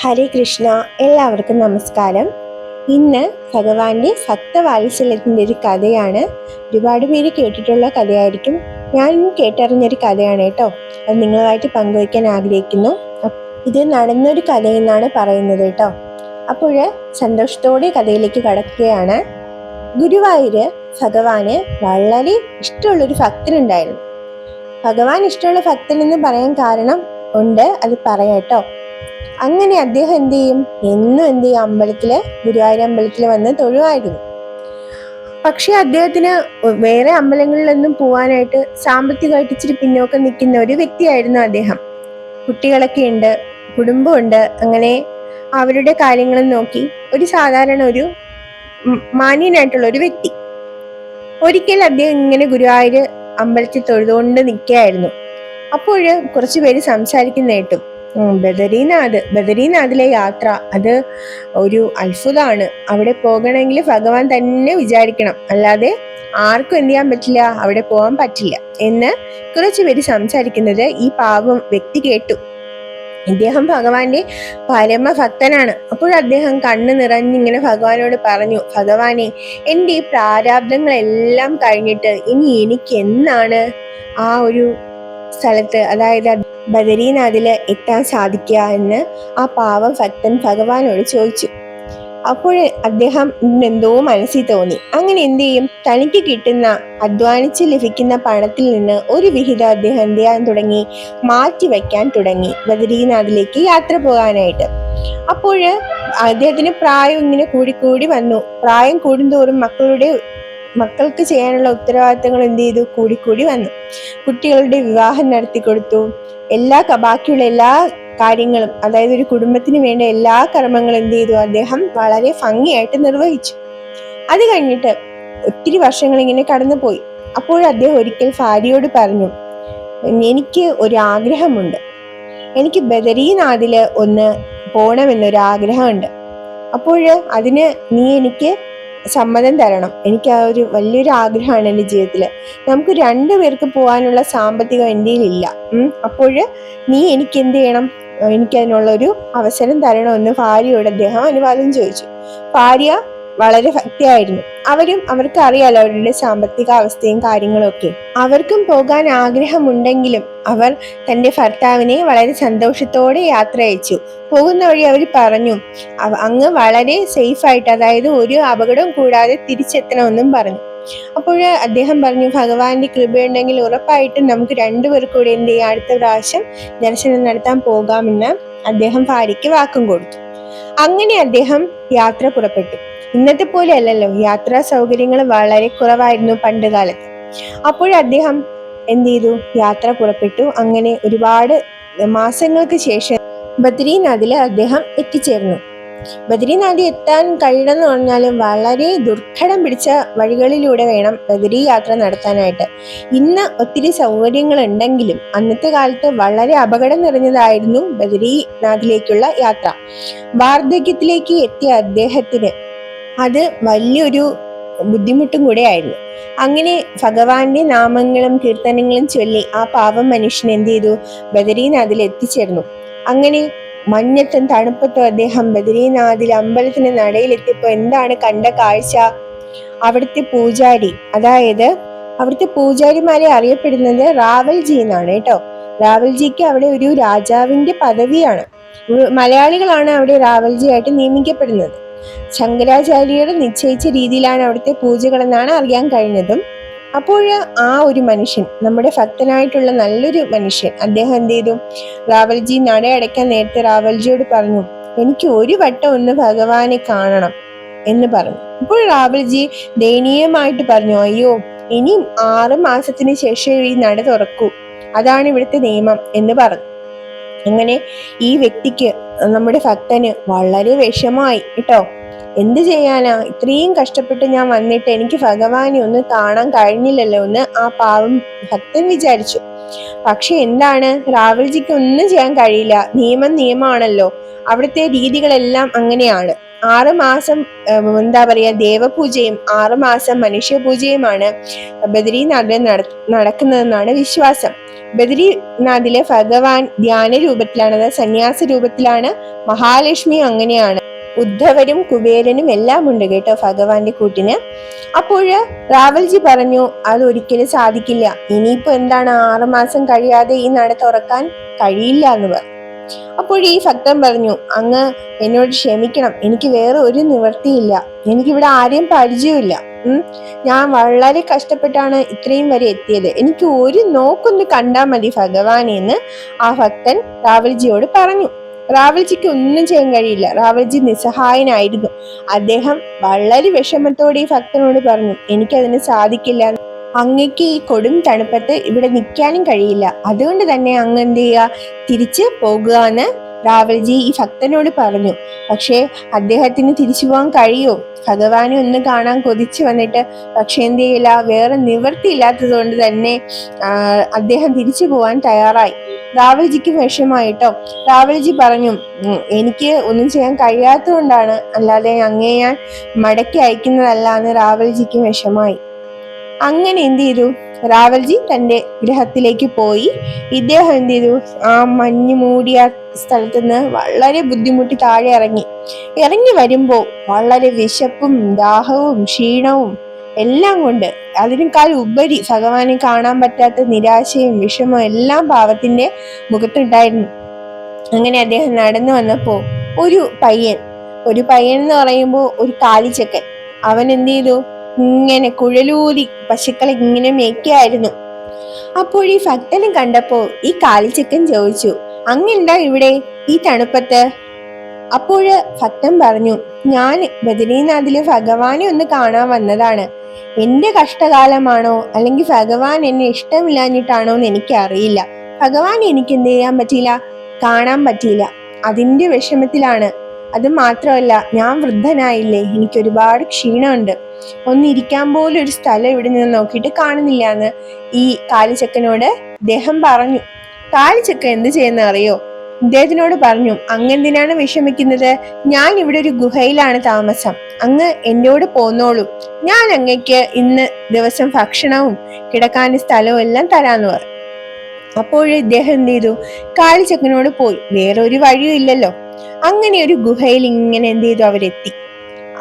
ഹരേ കൃഷ്ണ എല്ലാവർക്കും നമസ്കാരം. ഇന്ന് ഭഗവാന്റെ ഭക്തവാത്സല്യത്തിന്റെ ഒരു കഥയാണ്. ഒരുപാട് പേര് കേട്ടിട്ടുള്ള കഥയായിരിക്കും. ഞാൻ കേട്ടറിഞ്ഞൊരു കഥയാണ് കേട്ടോ. അത് നിങ്ങളുമായിട്ട് പങ്കുവയ്ക്കാൻ ആഗ്രഹിക്കുന്നു. ഇത് നടന്നൊരു കഥയെന്നാണ് പറയുന്നത് കേട്ടോ. അപ്പോൾ സന്തോഷത്തോടെ കഥയിലേക്ക് കടക്കുകയാണ്. ഗുരുവായൂര് ഭഗവാന് വളരെ ഇഷ്ടമുള്ളൊരു ഭക്തനുണ്ടായിരുന്നു ഭഗവാൻ ഇഷ്ടമുള്ള ഭക്തൻ എന്ന് പറയാൻ കാരണം ഉണ്ട്. അത് പറയാം കേട്ടോ. അങ്ങനെ അദ്ദേഹം എന്ത് ചെയ്യും? എന്നും എന്ത് ചെയ്യും? അമ്പലത്തിൽ ഗുരുവായൂർ അമ്പലത്തിൽ വന്ന് തൊഴുവായിരുന്നു. പക്ഷെ അദ്ദേഹത്തിന് വേറെ അമ്പലങ്ങളിലൊന്നും പോവാനായിട്ട് സാമ്പത്തികമായിട്ട് ഇച്ചിരി പിന്നോക്കം നിൽക്കുന്ന ഒരു വ്യക്തിയായിരുന്നു അദ്ദേഹം. കുട്ടികളൊക്കെ ഉണ്ട് കുടുംബമുണ്ട് അങ്ങനെ അവരുടെ കാര്യങ്ങളും നോക്കി ഒരു സാധാരണ ഒരു മാന്യനായിട്ടുള്ള ഒരു വ്യക്തി. ഒരിക്കൽ അദ്ദേഹം ഇങ്ങനെ ഗുരുവായൂർ അമ്പലത്തിൽ തൊഴുതുകൊണ്ട് നിൽക്കുകയായിരുന്നു. അപ്പോൾ കുറച്ച് പേര് സംസാരിക്കുന്ന കേട്ടു ബദരീനാഥ് ബദരീനാഥിലെ യാത്ര അത് ഒരു അത്ഭുതമാണ് അവിടെ പോകണമെങ്കിൽ ഭഗവാൻ തന്നെ വിചാരിക്കണം. അല്ലാതെ ആർക്കും എന്ത് ചെയ്യാൻ പറ്റില്ല അവിടെ പോകാൻ പറ്റില്ല എന്ന് കുറച്ചു പേര് സംസാരിക്കുന്നത് ഈ പാവം വ്യക്തി കേട്ടു. ഇദ്ദേഹം ഭഗവാന്റെ പരമഭക്തനാണ്. അപ്പോൾ അദ്ദേഹം കണ്ണ് നിറഞ്ഞിങ്ങനെ ഭഗവാനോട് പറഞ്ഞു ഭഗവാനെ എന്റെ ഈ പ്രാരാബ്ദങ്ങളെല്ലാം കഴിഞ്ഞിട്ട് ഇനി എനിക്ക് എന്നാണ് ആ ഒരു സ്ഥലത്ത്? അതായത് ബദരീനാഥിൽ എത്താൻ സാധിക്കുക എന്ന് ആ പാവം ഭക്തൻ ഭഗവാനോട് ചോദിച്ചു. അപ്പോൾ അദ്ദേഹം എന്തോ മനസ്സിൽ തോന്നി. അങ്ങനെ എന്തു ചെയ്യും? തനിക്ക് കിട്ടുന്ന അധ്വാനിച്ച് ലഭിക്കുന്ന പണത്തിൽ നിന്ന് ഒരു വിഹിതം അദ്ദേഹം എന്ത് ചെയ്യാൻ തുടങ്ങി? മാറ്റി വെക്കാൻ തുടങ്ങി ബദരീനാഥിലേക്ക് യാത്ര പോകാനായിട്ട്. അപ്പോൾ അദ്ദേഹത്തിന് പ്രായം ഇങ്ങനെ കൂടിക്കൂടി വന്നു. പ്രായം കൂടുന്തോറും മക്കളുടെ മക്കൾക്ക് ചെയ്യാനുള്ള ഉത്തരവാദിത്തങ്ങൾ എന്ത് ചെയ്തു? കൂടിക്കൂടി വന്നു. കുട്ടികളുടെ വിവാഹം നടത്തി കൊടുത്തു. എല്ലാ ബാക്കിയുള്ള എല്ലാ കാര്യങ്ങളും അതായത് ഒരു കുടുംബത്തിന് വേണ്ട എല്ലാ കർമ്മങ്ങളും എന്ത് ചെയ്തു? അദ്ദേഹം വളരെ ഭംഗിയായിട്ട് നിർവഹിച്ചു. അത് കഴിഞ്ഞിട്ട് ഒത്തിരി വർഷങ്ങൾ ഇങ്ങനെ കടന്നുപോയി. അപ്പോൾ അദ്ദേഹം ഒരിക്കൽ ഭാര്യയോട് പറഞ്ഞു എനിക്ക് ഒരു ആഗ്രഹമുണ്ട് എനിക്ക് ബദരീനാഥിൽ ഒന്ന് പോകണമെന്നൊരു ആഗ്രഹമുണ്ട് അപ്പോൾ അതിന് നീ എനിക്ക് സമ്മതം തരണം. എനിക്ക് ആ ഒരു വലിയൊരു ആഗ്രഹമാണ് എന്റെ ജീവിതത്തിൽ നമുക്ക് രണ്ടു പേർക്ക് പോകാനുള്ള സാമ്പത്തികം എന്റെ ഇല്ല അപ്പോൾ നീ എനിക്ക് എന്ത് ചെയ്യണം? എനിക്കതിനുള്ളൊരു അവസരം തരണമെന്ന് ഭാര്യയോട് അദ്ദേഹം അനുവാദം ചോദിച്ചു. ഭാര്യ വളരെ ഭക്തിയായിരുന്നു. അവരും അവർക്ക് അറിയാലോ അവരുടെ സാമ്പത്തിക അവസ്ഥയും കാര്യങ്ങളും ഒക്കെ അവർക്കും പോകാൻ ആഗ്രഹമുണ്ടെങ്കിലും അവർ തന്റെ ഭർത്താവിനെ വളരെ സന്തോഷത്തോടെ യാത്ര അയച്ചു. പോകുന്ന വഴി അവർ പറഞ്ഞു അങ്ങ് വളരെ സേഫ് ആയിട്ട് അതായത് ഒരു അപകടം കൂടാതെ തിരിച്ചെത്തണമെന്നും പറഞ്ഞു. അപ്പോൾ അദ്ദേഹം പറഞ്ഞു ഭഗവാന്റെ കൃപയുണ്ടെങ്കിൽ ഉറപ്പായിട്ടും നമുക്ക് രണ്ടുപേർക്കും കൂടെ എന്ത് ചെയ്യാം അടുത്ത പ്രാവശ്യം ദർശനം നടത്താൻ പോകാമെന്ന് അദ്ദേഹം ഭാര്യയ്ക്ക് വാക്കും കൊടുത്തു. അങ്ങനെ അദ്ദേഹം യാത്ര പുറപ്പെട്ടു. ഇന്നത്തെ പോലെ അല്ലല്ലോ യാത്രാ സൗകര്യങ്ങൾ വളരെ കുറവായിരുന്നു പണ്ട് കാലത്ത് അപ്പോൾ അദ്ദേഹം എന്ത് ചെയ്തു യാത്ര പുറപ്പെട്ടു. അങ്ങനെ ഒരുപാട് മാസങ്ങൾക്ക് ശേഷം ബദ്രീനാഥിൽ അദ്ദേഹം എത്തിച്ചേർന്നു. ബദ്രീനാഥിൽ എത്താൻ കഴിയണമെന്ന് പറഞ്ഞാലും വളരെ ദുർഘടം പിടിച്ച വഴികളിലൂടെ വേണം ബദരി യാത്ര നടത്താനായിട്ട്. ഇന്ന് ഒത്തിരി സൗകര്യങ്ങൾ ഉണ്ടെങ്കിലും അന്നത്തെ കാലത്ത് വളരെ അപകടം നിറഞ്ഞതായിരുന്നു ബദ്രീനാഥിലേക്കുള്ള യാത്ര. വാർദ്ധക്യത്തിലേക്ക് എത്തിയ അദ്ദേഹത്തിന് അത് വലിയൊരു ബുദ്ധിമുട്ടും കൂടെ ആയിരുന്നു. അങ്ങനെ ഭഗവാന്റെ നാമങ്ങളും കീർത്തനങ്ങളും ചൊല്ലി ആ പാവം മനുഷ്യൻ എന്ത് ചെയ്തു? ബദരീനാഥിൽ എത്തിച്ചേർന്നു. അങ്ങനെ മഞ്ഞത്തും തണുപ്പത്തും അദ്ദേഹം ബദരീനാഥിൽ അമ്പലത്തിന് നടയിലെത്തിയപ്പോ എന്താണ് കണ്ട കാഴ്ച? അവിടുത്തെ പൂജാരി അതായത് അവിടുത്തെ പൂജാരിമാരെ അറിയപ്പെടുന്നത് റാവൽജി എന്നാണ് കേട്ടോ. റാവൽജിക്ക് അവിടെ ഒരു രാജാവിന്റെ പദവിയാണ്. മലയാളികളാണ് അവിടെ റാവൽജി ആയിട്ട് നിയമിക്കപ്പെടുന്നത്. ശങ്കരാചാര്യർ നിശ്ചയിച്ച രീതിയിലാണ് അവിടുത്തെ പൂജകളെന്നാണ് അറിയാൻ കഴിഞ്ഞതും. അപ്പോൾ ആ ഒരു മനുഷ്യൻ നമ്മുടെ ഭക്തനായിട്ടുള്ള നല്ലൊരു മനുഷ്യൻ അദ്ദേഹം എന്ത് ചെയ്തു? റാവൽജി നടയടയ്ക്കാൻ നേരത്തെ റാവൽജിയോട് പറഞ്ഞു എനിക്ക് ഒരു വട്ടം ഒന്ന് ഭഗവാനെ കാണണം എന്ന് പറഞ്ഞു. അപ്പോൾ റാവൽജി ദയനീയമായിട്ട് പറഞ്ഞു അയ്യോ ഇനിയും ആറ് മാസത്തിന് ശേഷം ഈ നട തുറക്കൂ. അതാണ് ഇവിടുത്തെ നിയമം എന്ന് പറഞ്ഞു. അങ്ങനെ ഈ വ്യക്തിക്ക് നമ്മുടെ ഭക്തന് വളരെ വിഷമായി കേട്ടോ? എന്ത് ചെയ്യാനാ? ഇത്രയും കഷ്ടപ്പെട്ട് ഞാൻ വന്നിട്ട് എനിക്ക് ഭഗവാനെ ഒന്ന് കാണാൻ കഴിഞ്ഞില്ലല്ലോ എന്ന് ആ പാവം ഭക്തൻ വിചാരിച്ചു. പക്ഷെ എന്താണ്? റാവൽജിക്ക് ഒന്നും ചെയ്യാൻ കഴിയില്ല. നിയമം നിയമമാണല്ലോ അവിടുത്തെ രീതികളെല്ലാം അങ്ങനെയാണ്. ആറ് മാസം എന്താ പറയാ ദേവപൂജയും ആറ് മാസം മനുഷ്യപൂജയുമാണ് ബദ്രീനാഥിൽ നട നടക്കുന്നതെന്നാണ് വിശ്വാസം. ബദ്രീനാഥിലെ ഭഗവാൻ ധ്യാന രൂപത്തിലാണ് സന്യാസ രൂപത്തിലാണ് മഹാലക്ഷ്മി അങ്ങനെയാണ്. ഉദ്ധവരും കുബേരനും എല്ലാം ഉണ്ട് കേട്ടോ ഭഗവാന്റെ കൂട്ടിന്. അപ്പോഴ് റാവൽജി പറഞ്ഞു അത് ഒരിക്കലും സാധിക്കില്ല. ഇനിയിപ്പോ എന്താണ് ആറുമാസം കഴിയാതെ ഈ നട തുറക്കാൻ കഴിയില്ല എന്ന് പറഞ്ഞു അപ്പോൾ ഈ ഭക്തൻ പറഞ്ഞു അങ്ങ് എന്നോട് ക്ഷമിക്കണം. എനിക്ക് വേറെ ഒരു നിവൃത്തിയില്ല. എനിക്കിവിടെ ആരെയും പരിചയമില്ല ഞാൻ വളരെ കഷ്ടപ്പെട്ടാണ് ഇത്രയും വരെ എത്തിയത്. എനിക്ക് ഒരു നോക്കൊന്ന് കണ്ടാൽ മതി ഭഗവാനെ എന്ന് ആ ഭക്തൻ റാവൽജിയോട് പറഞ്ഞു. റാവൽജിക്ക് ഒന്നും ചെയ്യാൻ കഴിയില്ല. റാവൽജി നിസ്സഹായനായിരുന്നു. അദ്ദേഹം വളരെ വിഷമത്തോടെ ഈ ഭക്തനോട് പറഞ്ഞു. എനിക്കതിന് സാധിക്കില്ല. അങ്ങക്ക് ഈ കൊടും തണുപ്പത്ത് ഇവിടെ നിൽക്കാനും കഴിയില്ല. അതുകൊണ്ട് തന്നെ അങ്ങ് എന്ത് ചെയ്യുക? തിരിച്ച് പോകുക എന്ന് റാവൽജി ഈ ഭക്തനോട് പറഞ്ഞു പക്ഷേ അദ്ദേഹത്തിന് തിരിച്ചു പോകാൻ കഴിയോ? ഭഗവാനെ ഒന്ന് കാണാൻ കൊതിച്ചു വന്നിട്ട് പക്ഷെ എന്ത് ചെയ്യില്ല വേറെ നിവൃത്തിയില്ലാത്തത് കൊണ്ട് തന്നെ അദ്ദേഹം തിരിച്ചു പോകാൻ തയ്യാറായി. രാവൽജിക്ക് വിഷമായിട്ടോ രാവൽജി പറഞ്ഞു എനിക്ക് ഒന്നും ചെയ്യാൻ കഴിയാത്തത് കൊണ്ടാണ് അല്ലാതെ അങ്ങേ ഞാൻ മടക്കി അയക്കുന്നതല്ല എന്ന് റാവൽജിക്ക് വിഷമായി അങ്ങനെ എന്ത് ചെയ്തു? റാവൽജി തന്റെ ഗ്രഹത്തിലേക്ക് പോയി. ഇദ്ദേഹം എന്ത് ചെയ്തു? ആ മഞ്ഞ് മൂടിയ സ്ഥലത്ത് നിന്ന് വളരെ ബുദ്ധിമുട്ടി താഴെ ഇറങ്ങി. ഇറങ്ങി വരുമ്പോൾ വളരെ വിശപ്പും ദാഹവും ക്ഷീണവും എല്ലാം കൊണ്ട് അതിനേക്കാൾ ഉപരി ഭഗവാനെ കാണാൻ പറ്റാത്ത നിരാശയും വിഷമവും എല്ലാം പാവത്തിന്റെ മുഖത്തുണ്ടായിരുന്നു. അങ്ങനെ അദ്ദേഹം നടന്നു വന്നപ്പോ ഒരു പയ്യൻ ഒരു പയ്യൻ എന്ന് പറയുമ്പോൾ ഒരു കാലിച്ചക്കൻ. അവൻ എന്ത് ചെയ്തു? ഇങ്ങനെ കുഴലൂതി പശുക്കളെ ഇങ്ങനെ മേയ്ക്കായിരുന്നു. അപ്പോൾ ഈ ഭക്തനെ കണ്ടപ്പോ ഈ കാലിച്ചക്കൻ ചോദിച്ചു അങ്ങെന്താ ഇവിടെ ഈ തണുപ്പത്ത്? അപ്പോഴ് ഭക്തൻ പറഞ്ഞു ഞാൻ ബദരീനാഥിലെ ഭഗവാനെ ഒന്ന് കാണാൻ വന്നതാണ്. എന്റെ കഷ്ടകാലമാണോ അല്ലെങ്കിൽ ഭഗവാൻ എന്നെ ഇഷ്ടമില്ലാഞ്ഞിട്ടാണോ എന്ന് എനിക്കറിയില്ല. ഭഗവാൻ എനിക്ക് എന്ത് ചെയ്യാൻ പറ്റിയില്ല? കാണാൻ പറ്റിയില്ല. അതിന്റെ വിഷമത്തിലാണ് അത് മാത്രമല്ല ഞാൻ വൃദ്ധനായില്ലേ? എനിക്ക് ഒരുപാട് ക്ഷീണമുണ്ട്. ഒന്നിരിക്കാൻ പോലും ഒരു സ്ഥലം ഇവിടെ നിന്ന് നോക്കിയിട്ട് കാണുന്നില്ല എന്ന് ഈ കാലിച്ചക്കനോട് ദേഹം പറഞ്ഞു. കാലിച്ചക്ക എന്ത് ചെയ്യുന്ന അറിയോ? ഇദ്ദേഹത്തിനോട് പറഞ്ഞു അങ്ങെന്തിനാണ് വിഷമിക്കുന്നത്? ഞാൻ ഇവിടെ ഒരു ഗുഹയിലാണ് താമസം. അങ്ങ് എന്നോട് പോന്നോളൂ. ഞാൻ അങ്ങയ്ക്ക് ഇന്ന് ദിവസം ഭക്ഷണവും കിടക്കാൻ സ്ഥലവും എല്ലാം തരാന്ന് പറഞ്ഞു. അപ്പോൾ ഇദ്ദേഹം എന്ത് ചെയ്തു? കാലിച്ചക്കനോട് പോയി. വേറെ ഒരു വഴിയും ഇല്ലല്ലോ. അങ്ങനെ ഒരു ഗുഹയിൽ ഇങ്ങനെ എന്ത് ചെയ്തു? അവരെത്തി.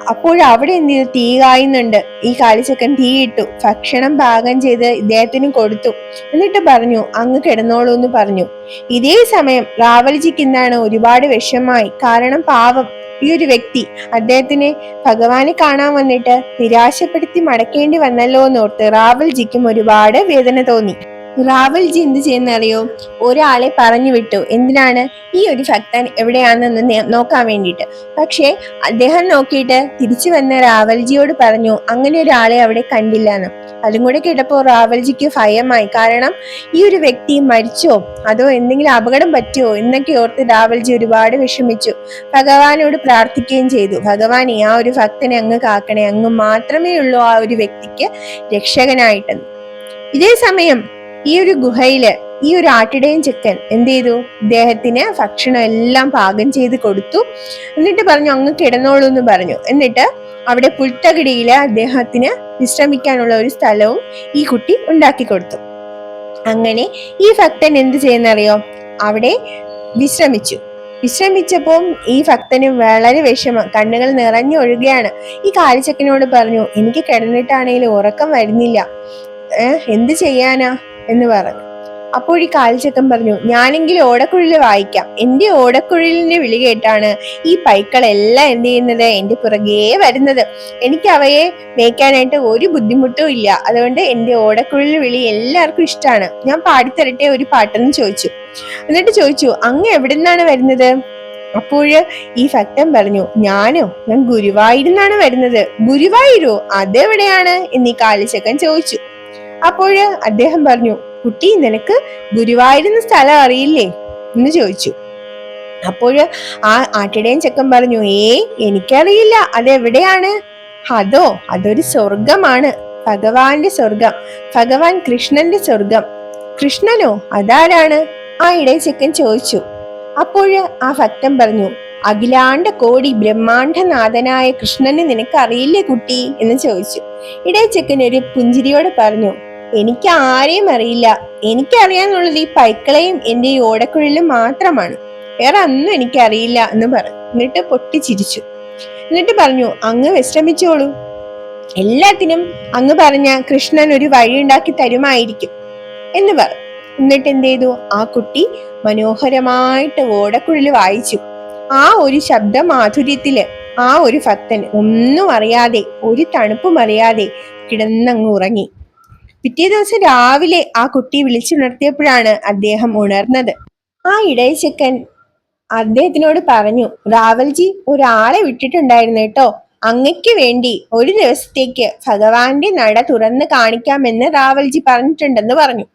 അപ്പോൾ അവിടെ എന്ത് ചെയ്തു? തീ കായുന്നുണ്ട്. ഈ കാലിച്ചക്കൻ തീയിട്ടു ഭക്ഷണം പാകം ചെയ്ത് ഇദ്ദേഹത്തിന് കൊടുത്തു. എന്നിട്ട് പറഞ്ഞു അങ്ങ് കിടന്നോളൂ എന്ന് പറഞ്ഞു. ഇതേ സമയം റാവൽജിക്ക് എന്താണ് ഒരുപാട് വിഷമായി കാരണം പാവം ഈ ഒരു വ്യക്തി. അദ്ദേഹത്തിന് ഭഗവാനെ കാണാൻ വന്നിട്ട് നിരാശപ്പെടുത്തി മടക്കേണ്ടി വന്നല്ലോ എന്നോർത്ത് റാവൽജിക്കും ഒരുപാട് വേദന തോന്നി. റാവൽജി എന്ത് ചെയ്യുന്നറിയോ? ഒരാളെ പറഞ്ഞു വിട്ടു. എന്തിനാണ്? ഈ ഒരു ഭക്തൻ എവിടെയാണെന്ന് നോക്കാൻ വേണ്ടിയിട്ട്. പക്ഷേ അദ്ദേഹം നോക്കിയിട്ട് തിരിച്ചു വന്ന റാവൽജിയോട് പറഞ്ഞു അങ്ങനെ ഒരാളെ അവിടെ കണ്ടില്ല എന്ന് അതും കൂടെ കേട്ടപ്പോൾ റാവൽജിക്ക് ഭയമായി. കാരണം ഈ ഒരു വ്യക്തി മരിച്ചോ? അതോ എന്തെങ്കിലും അപകടം പറ്റിയോ? എന്നൊക്കെ ഓർത്ത് റാവൽജി ഒരുപാട് വിഷമിച്ചു. ഭഗവാനോട് പ്രാർത്ഥിക്കുകയും ചെയ്തു. ഭഗവാനെ ആ ഒരു ഭക്തനെ അങ്ങ് കാക്കണേ. അങ്ങ് മാത്രമേ ഉള്ളൂ ആ ഒരു വ്യക്തിക്ക് രക്ഷകനായിട്ടെന്ന്. ഇതേ സമയം ഈ ഒരു ഗുഹയിൽ ഈ ഒരു ആട്ടിടയൻ ചിക്കൻ എന്ത് ചെയ്തു? ഇദ്ദേഹത്തിന് ഭക്ഷണം എല്ലാം പാകം ചെയ്ത് കൊടുത്തു. എന്നിട്ട് പറഞ്ഞു അങ്ങ് കിടന്നോളൂ എന്ന് പറഞ്ഞു. എന്നിട്ട് അവിടെ പുൽത്തകിടിയിൽ അദ്ദേഹത്തിന് വിശ്രമിക്കാനുള്ള ഒരു സ്ഥലവും ഈ കുട്ടി ഉണ്ടാക്കി കൊടുത്തു. അങ്ങനെ ഈ ഭക്തൻ എന്ത് ചെയ്യുന്നറിയോ? അവിടെ വിശ്രമിച്ചു. വിശ്രമിച്ചപ്പോൾ ഈ ഭക്തന് വളരെ വിഷമം. കണ്ണുകൾ നിറഞ്ഞു ഒഴുകയാണ് ഈ കാലിച്ചക്കനോട് പറഞ്ഞു എനിക്ക് കിടന്നിട്ടാണെങ്കിൽ ഉറക്കം വരുന്നില്ല. എന്ത് ചെയ്യാനാ? എന്ന് പറഞ്ഞു. അപ്പോൾ ഈ കാൽച്ചക്കൻ പറഞ്ഞു ഞാനെങ്കിൽ ഓടക്കുഴൽ വായിക്കാം. എന്റെ ഓടക്കുഴലിന്റെ വിളി കേട്ടാണ് ഈ പൈക്കളെല്ലാം എന്ത് ചെയ്യുന്നത്? എന്റെ പുറകേ വരുന്നത്. എനിക്ക് അവയെ മേയ്ക്കാനായിട്ട് ഒരു ബുദ്ധിമുട്ടും ഇല്ല. അതുകൊണ്ട് എന്റെ ഓടക്കുഴൽ വിളി എല്ലാവർക്കും ഇഷ്ടമാണ് ഞാൻ പാടിത്തരട്ടെ ഒരു പാട്ടെന്ന് ചോദിച്ചു. എന്നിട്ട് ചോദിച്ചു അങ്ങ് എവിടെ നിന്നാണ് വരുന്നത്? അപ്പോഴ് ഈ ഭക്തൻ പറഞ്ഞു ഞാനോ? ഞാൻ ഗുരുവായിരുന്നാണ് വരുന്നത്. ഗുരുവായൂരോ? അതെവിടെയാണ്? എന്നീ കാലിച്ചക്കൻ ചോദിച്ചു. അപ്പോഴ് അദ്ദേഹം പറഞ്ഞു കുട്ടി നിനക്ക് ഗുരുവായൂരുന്ന സ്ഥലം അറിയില്ലേ? എന്ന് ചോദിച്ചു. അപ്പോൾ ആ ആട്ടിടയൻ ചെക്കൻ പറഞ്ഞു ഏ എനിക്കറിയില്ല അതെവിടെയാണ്? അതോ അതൊരു സ്വർഗമാണ് ഭഗവാന്റെ സ്വർഗം ഭഗവാൻ കൃഷ്ണന്റെ സ്വർഗം കൃഷ്ണനോ അതാരാണ്? ആ ഇടയൻ ചെക്കൻ ചോദിച്ചു. അപ്പോൾ ആ ഭക്തൻ പറഞ്ഞു അഖിലാണ്ട കോടി ബ്രഹ്മാണ്ഡനാഥനായ കൃഷ്ണനെ നിനക്ക് അറിയില്ലേ കുട്ടി? എന്ന് ചോദിച്ചു. ഇടയച്ചക്കൻ ഒരു പുഞ്ചിരിയോടെ പറഞ്ഞു എനിക്ക് ആരെയും അറിയില്ല എനിക്കറിയാന്നുള്ളത് ഈ പൈക്കളയും എന്റെ ഈ ഓടക്കുഴലും മാത്രമാണ്. വേറെ ഒന്നും എനിക്കറിയില്ല എന്ന് പറഞ്ഞു എന്നിട്ട് പൊട്ടിച്ചിരിച്ചു. എന്നിട്ട് പറഞ്ഞു അങ്ങ് വിശ്രമിച്ചോളൂ. എല്ലാത്തിനും അങ്ങ് പറഞ്ഞ കൃഷ്ണൻ ഒരു വഴി ഉണ്ടാക്കി തരുമായിരിക്കും എന്ന് പറഞ്ഞു എന്നിട്ട് എന്ത് ചെയ്തു? ആ കുട്ടി മനോഹരമായിട്ട് ഓടക്കുഴൽ വായിച്ചു. ആ ഒരു ശബ്ദ മാധുര്യത്തിൽ ആ ഒരു ഭക്തൻ ഒന്നും അറിയാതെ ഒരു തണുപ്പും അറിയാതെ കിടന്നങ്ങ് ഉറങ്ങി. പിറ്റേ ദിവസം രാവിലെ ആ കുട്ടി വിളിച്ചുണർത്തിയപ്പോഴാണ് അദ്ദേഹം ഉണർന്നത്. ആ ഇടയച്ചക്കൻ അദ്ദേഹത്തിനോട് പറഞ്ഞു റാവൽജി ഒരാളെ വിട്ടിട്ടുണ്ടായിരുന്നു കേട്ടോ. അങ്ങയ്ക്ക് വേണ്ടി ഒരു ദിവസത്തേക്ക് ഭഗവാന്റെ നട തുറന്ന് കാണിക്കാമെന്ന് റാവൽജി പറഞ്ഞിട്ടുണ്ടെന്ന് പറഞ്ഞു.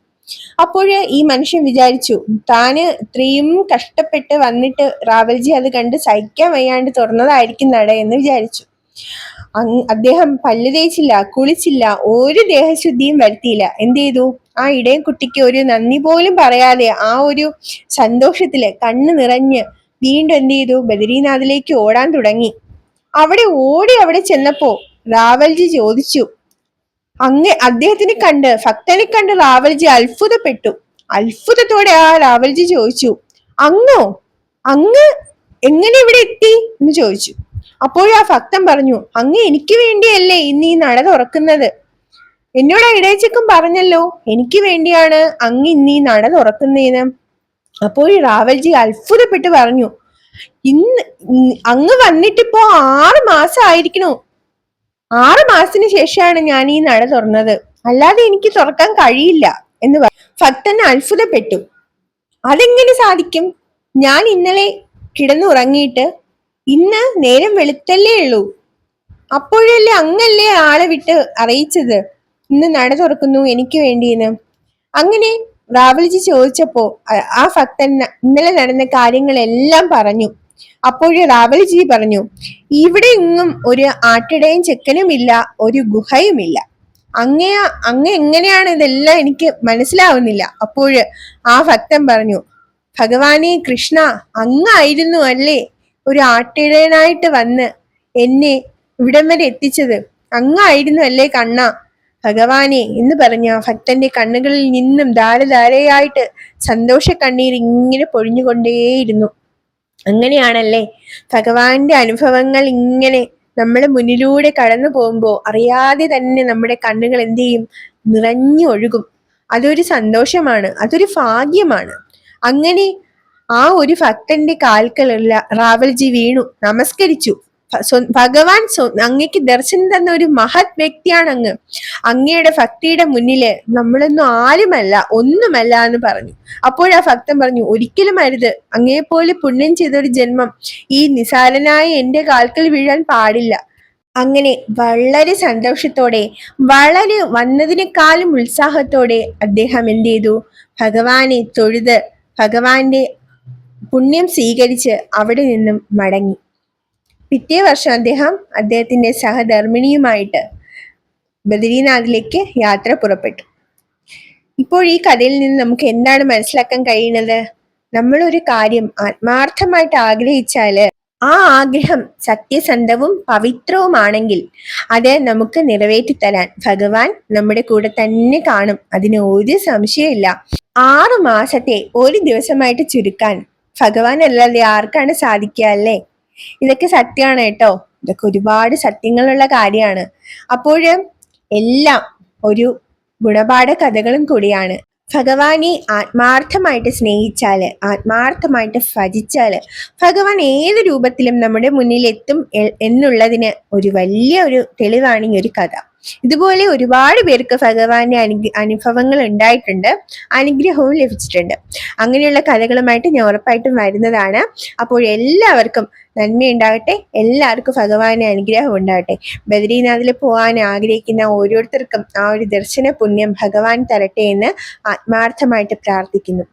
അപ്പോഴ് ഈ മനുഷ്യൻ വിചാരിച്ചു താന് ഇത്രയും കഷ്ടപ്പെട്ട് വന്നിട്ട് റാവൽജി അത് കണ്ട് സഹിക്കാൻ വയ്യാണ്ട് തുറന്നതായിരിക്കും നട എന്ന് വിചാരിച്ചു. അദ്ദേഹം പല്ല് തേച്ചില്ല കുളിച്ചില്ല ഒരു ദേഹശുദ്ധിയും വരുത്തിയില്ല. എന്ത് ചെയ്തു? ആ ഇടയൻ കുട്ടിക്ക് ഒരു നന്ദി പോലും പറയാതെ ആ ഒരു സന്തോഷത്തിൽ കണ്ണ് നിറഞ്ഞ് വീണ്ടും എന്ത് ചെയ്തു? ബദരീനാഥിലേക്ക് ഓടാൻ തുടങ്ങി. അവിടെ ഓടി അവിടെ ചെന്നപ്പോ റാവൽജി ചോദിച്ചു അങ്ങ് അദ്ദേഹത്തിനെ കണ്ട് ഭക്തനെ കണ്ട് റാവൽജി അത്ഭുതപ്പെട്ടു. അത്ഭുതത്തോടെ ആ റാവൽജി ചോദിച്ചു അങ്ങോ? അങ്ങ് എങ്ങനെ ഇവിടെ എത്തി? എന്ന് ചോദിച്ചു. അപ്പോൾ ആ ഭക്തൻ പറഞ്ഞു അങ്ങ് എനിക്ക് വേണ്ടിയല്ലേ ഇന്ന് ഈ നട തുറക്കുന്നത്? എന്നോട് ഇടയച്ചക്കും പറഞ്ഞല്ലോ എനിക്ക് വേണ്ടിയാണ് അങ്ങ് ഇന്ന് ഈ നട തുറക്കുന്നതിന് അപ്പോൾ റാവൽജി അത്ഭുതപ്പെട്ട് പറഞ്ഞു ഇന്ന് അങ്ങ് വന്നിട്ടിപ്പോ ആറ് മാസം ആയിരിക്കണോ. ആറ് മാസത്തിന് ശേഷമാണ് ഞാൻ ഈ നട തുറന്നത്. അല്ലാതെ എനിക്ക് തുറക്കാൻ കഴിയില്ല. എന്ന് ഭക്തൻ അത്ഭുതപ്പെട്ടു. അതെങ്ങനെ സാധിക്കും? ഞാൻ ഇന്നലെ കിടന്നുറങ്ങിയിട്ട് ഇന്ന് നേരം വെളുത്തല്ലേ ഉള്ളൂ. അപ്പോഴല്ലേ അങ്ങല്ലേ ആളെ വിട്ട് അറിയിച്ചത്? ഇന്ന് നട തുറക്കുന്നു എനിക്ക് വേണ്ടിയെന്ന്. അങ്ങനെ റാവൽജി ചോദിച്ചപ്പോ ആ ഭക്തൻ ഇന്നലെ നടന്ന കാര്യങ്ങളെല്ലാം പറഞ്ഞു. അപ്പോഴേ റാവൽജി പറഞ്ഞു ഇവിടെ ഇങ്ങും ഒരു ആട്ടിടയും ചെക്കനുമില്ല ഒരു ഗുഹയുമില്ല. അങ്ങേ അങ്ങ എങ്ങനെയാണ് ഇതെല്ലാം എനിക്ക് മനസ്സിലാവുന്നില്ല. അപ്പോഴ് ആ ഭക്തൻ പറഞ്ഞു ഭഗവാനെ കൃഷ്ണ അങ്ങായിരുന്നു അല്ലേ? ഒരു ആട്ടിടയനായിട്ട് വന്ന് എന്നെ ഇവിടം വരെ എത്തിച്ചത്. അങ്ങായിരുന്നു അല്ലേ കണ്ണ? ഭഗവാനെ എന്ന് പറഞ്ഞ. ഭക്തന്റെ കണ്ണുകളിൽ നിന്നും ധാരധാരയായിട്ട് സന്തോഷ കണ്ണീർ ഇങ്ങനെ പൊഴിഞ്ഞുകൊണ്ടേയിരുന്നു. അങ്ങനെയാണല്ലേ? ഭഗവാന്റെ അനുഭവങ്ങൾ ഇങ്ങനെ നമ്മൾ മുന്നിലൂടെ കടന്നു പോകുമ്പോൾ അറിയാതെ തന്നെ നമ്മുടെ കണ്ണുകൾ എന്ത് ചെയ്യും? നിറഞ്ഞു ഒഴുകും. അതൊരു സന്തോഷമാണ്. അതൊരു ഭാഗ്യമാണ്. അങ്ങനെ ആ ഒരു ഭക്തന്റെ കാൽക്കലുള്ള റാവൽജി വീണു നമസ്കരിച്ചു. ഭഗവാൻ അങ്ങക്ക് ദർശനം തന്ന ഒരു മഹത് വ്യക്തിയാണ് അങ്ങ് അങ്ങയുടെ ഭക്തിയുടെ മുന്നിൽ നമ്മളൊന്നും ആരുമല്ല ഒന്നുമല്ല എന്ന് പറഞ്ഞു. അപ്പോഴാ ഭക്തൻ പറഞ്ഞു ഒരിക്കലും അരുത്. അങ്ങയെപ്പോലെ പുണ്യം ചെയ്തൊരു ജന്മം ഈ നിസാരനായ എന്റെ കാൽക്കൽ വീഴാൻ പാടില്ല. അങ്ങനെ വളരെ സന്തോഷത്തോടെ വളരെ വന്നതിനേക്കാളും ഉത്സാഹത്തോടെ അദ്ദേഹം എന്ത് ചെയ്തു? ഭഗവാനെ തൊഴുത് ഭഗവാന്റെ പുണ്യം സ്വീകരിച്ച് അവിടെ നിന്നും മടങ്ങി. പിറ്റേ വർഷം അദ്ദേഹം അദ്ദേഹത്തിന്റെ സഹധർമ്മിണിയുമായിട്ട് ബദരീനാഥിലേക്ക് യാത്ര പുറപ്പെട്ടു. ഇപ്പോൾ ഈ കഥയിൽ നിന്ന് നമുക്ക് എന്താണ് മനസ്സിലാക്കാൻ കഴിയുന്നത്? നമ്മളൊരു കാര്യം ആത്മാർത്ഥമായിട്ട് ആഗ്രഹിച്ചാൽ ആ ആഗ്രഹം സത്യസന്ധവും പവിത്രവുമാണെങ്കിൽ അത് നമുക്ക് നിറവേറ്റി തരാൻ ഭഗവാൻ നമ്മുടെ കൂടെ തന്നെ കാണും. അതിന് ഒരു സംശയമില്ല ആറു മാസത്തെ ഒരു ദിവസമായിട്ട് ചുരുക്കാൻ ഭഗവാൻ അല്ലാതെ ആർക്കാണ് സാധിക്കുക അല്ലേ? ഇതൊക്കെ സത്യമാണ് കേട്ടോ. ഇതൊക്കെ ഒരുപാട് സത്യങ്ങളുള്ള കാര്യമാണ്. അപ്പോഴും എല്ലാം ഒരു ഗുണപാഠ കഥകളും കൂടിയാണ്. ഭഗവാനെ ആത്മാർത്ഥമായിട്ട് സ്നേഹിച്ചാൽ ആത്മാർത്ഥമായിട്ട് ഭജിച്ചാൽ ഭഗവാൻ ഏത് രൂപത്തിലും നമ്മുടെ മുന്നിൽ എത്തും എന്നുള്ളതിന് ഒരു വലിയ ഒരു തെളിവാണ് ഈ ഒരു കഥ. ഇതുപോലെ ഒരുപാട് പേർക്ക് ഭഗവാന്റെ അനു അനുഭവങ്ങൾ ഉണ്ടായിട്ടുണ്ട് അനുഗ്രഹവും ലഭിച്ചിട്ടുണ്ട്. അങ്ങനെയുള്ള കഥകളുമായിട്ട് ഞാൻ ഉറപ്പായിട്ടും വരുന്നതാണ്. അപ്പോൾ എല്ലാവർക്കും നന്മയുണ്ടാകട്ടെ എല്ലാവർക്കും ഭഗവാന്റെ അനുഗ്രഹം ഉണ്ടാകട്ടെ. ബദരീനാഥിൽ പോകാൻ ആഗ്രഹിക്കുന്ന ഓരോരുത്തർക്കും ആ ഒരു ദർശന പുണ്യം ഭഗവാൻ തരട്ടെ എന്ന് ആത്മാർത്ഥമായിട്ട് പ്രാർത്ഥിക്കുന്നു.